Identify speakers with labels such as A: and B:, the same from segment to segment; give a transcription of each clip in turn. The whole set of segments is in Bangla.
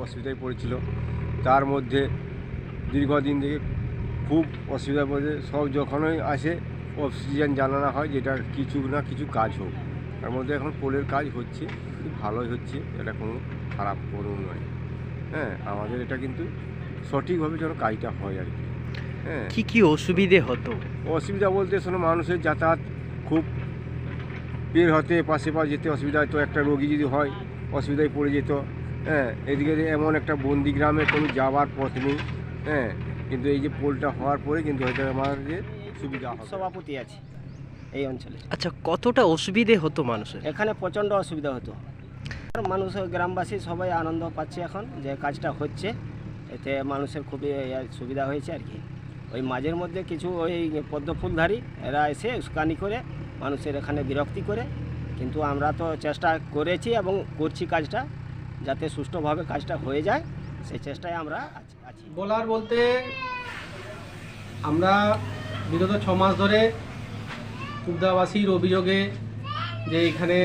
A: অসুবিধায় পড়েছিল। তার মধ্যে দীর্ঘদিন থেকে খুব অসুবিধা পড়েছে। সব যখনই আসে অক্সিজেন জানানো হয় যেটা কিছু না কিছু কাজ হোক। তার মধ্যে এখন পোলের কাজ হচ্ছে কিন্তু ভালোই হচ্ছে। এটা কোনো খারাপ কোনো নয়। হ্যাঁ আমাদের এটা কিন্তু সঠিকভাবে যেন কাজটা হয় আর কি। হ্যাঁ।
B: কী কী অসুবিধে হতো?
A: অসুবিধা বলতে শোনো মানুষের যাতায়াত খুব বের হতে পাশে পা যেতে অসুবিধা হতো। একটা রোগী যদি হয় অসুবিধায় পড়ে যেত। হ্যাঁ এদিকে যে এমন একটা বন্দি গ্রামে কোনো যাওয়ার পথ নেই হ্যাঁ কিন্তু এই যে পোলটা হওয়ার পরে কিন্তু হয়তো আমাদের সুবিধা হবে।
C: সভাপতি আছে এই অঞ্চলে।
B: আচ্ছা কতটা অসুবিধে হতো মানুষের?
C: এখানে প্রচণ্ড অসুবিধা হতো। আর মানুষ গ্রামবাসী সবাই আনন্দ পাচ্ছে এখন যে কাজটা হচ্ছে। এতে মানুষের খুবই সুবিধা হয়েছে আর কি। ওই মাঝের মধ্যে কিছু ওই পদ্মফুলধারী এরা এসে উস্কানি করে মানুষের এখানে বিরক্তি করে। কিন্তু আমরা তো চেষ্টা করেছি এবং করছি কাজটা। যাতে সুষ্ঠুভাবে কাজটা হয়ে যায়, সেই চেষ্টায় আমরা আছি-
D: বলার বলতে আমরা বিগত ছ মাস ধরে কুবদাবাসীর অভিযোগে যে এখানে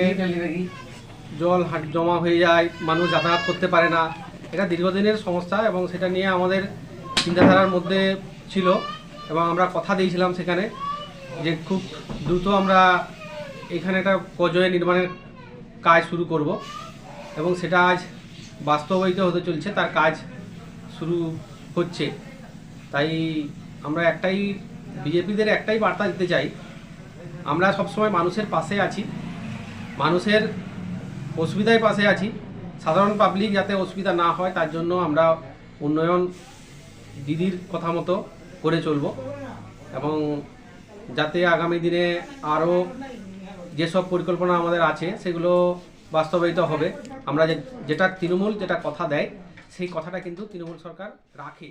D: জল জমা হয়ে যায়, মানুষ যাতায়াত করতে পারে না, এটা দীর্ঘদিনের সমস্যা এবং সেটা নিয়ে আমাদের চিন্তাধারার মধ্যে ছিল এবং আমরা কথা দিয়েছিলাম সেখানে যে খুব দ্রুত আমরা এখানে একটা কজয়ে নির্মাণের কাজ শুরু করব। এবং সেটা আজ বাস্তবায়িত হতে চলছে, তার কাজ শুরু হচ্ছে। তাই আমরা একটাই, বিজেপিদের একটাই বার্তা দিতে চাই, আমরা সবসময় মানুষের পাশে আছি, মানুষের অসুবিধায় পাশে আছি, সাধারণ পাবলিক যাতে অসুবিধা না হয়, তার জন্য আমরা উন্নয়ন দিদির কথা মতো করে চলব। এবং যাতে আগামী দিনে আরও যেসব পরিকল্পনা আমাদের আছে, সেগুলো বাস্তবায়িত হবে। আমরা যেটা তৃণমূল যেটা কথা দেয় সেই কথাটা কিন্তু তৃণমূল সরকার রাখে।